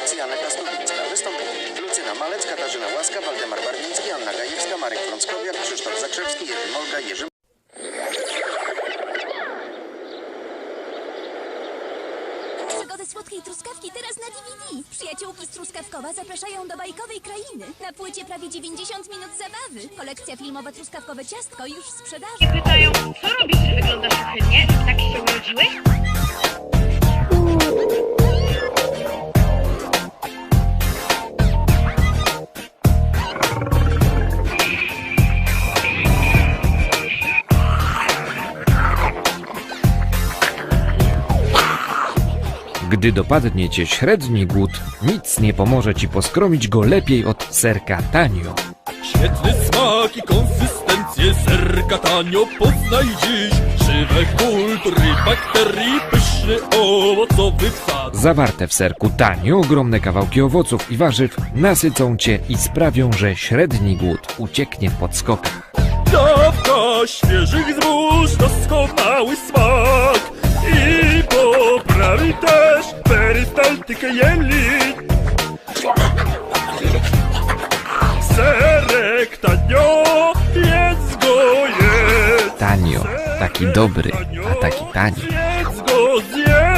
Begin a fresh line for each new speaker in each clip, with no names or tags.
produkcji Anna Krasnowicka. Wystąpili Lucyna Malec, Katarzyna Łaska, Waldemar Barwiński, Anna Gajewska, Marek Frąckowiak, Krzysztof Zakrzewski, Jerzy Molga, Jerzy
Przygody słodkiej truskawki teraz na DVD. Przyjaciółki z Truskawkowa zapraszają do bajkowej krainy. Na płycie prawie 90 minut zabawy. Kolekcja filmowa Truskawkowe Ciastko już w sprzedaży.
Pytają, co robisz, że wyglądasz
Gdy dopadnie cię średni głód, nic nie pomoże ci poskromić go lepiej od serka tanio.
Świetny smak i konsystencję serka tanio poznaj dziś Żywe kultury, bakterii, pyszny owocowy kwat
Zawarte w serku tanio ogromne kawałki owoców i warzyw nasycą cię i sprawią, że średni głód ucieknie w podskokach.
Dawka świeżych zbóż, doskonały smak też perystaltykę jelit Serek tanio, jedz go jedz
Tanio, taki dobry, a taki tani.
Zjedz go, zjedz!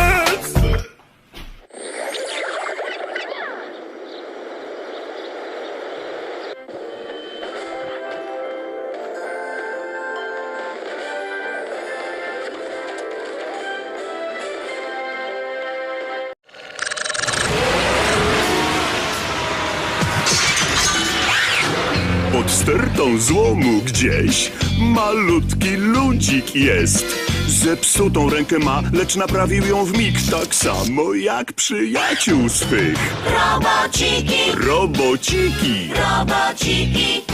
Pod stertą złomu gdzieś malutki ludzik jest. Zepsutą rękę ma, lecz naprawił ją w mig tak samo jak przyjaciół swych.
Robociki,
Robociki,
robociki.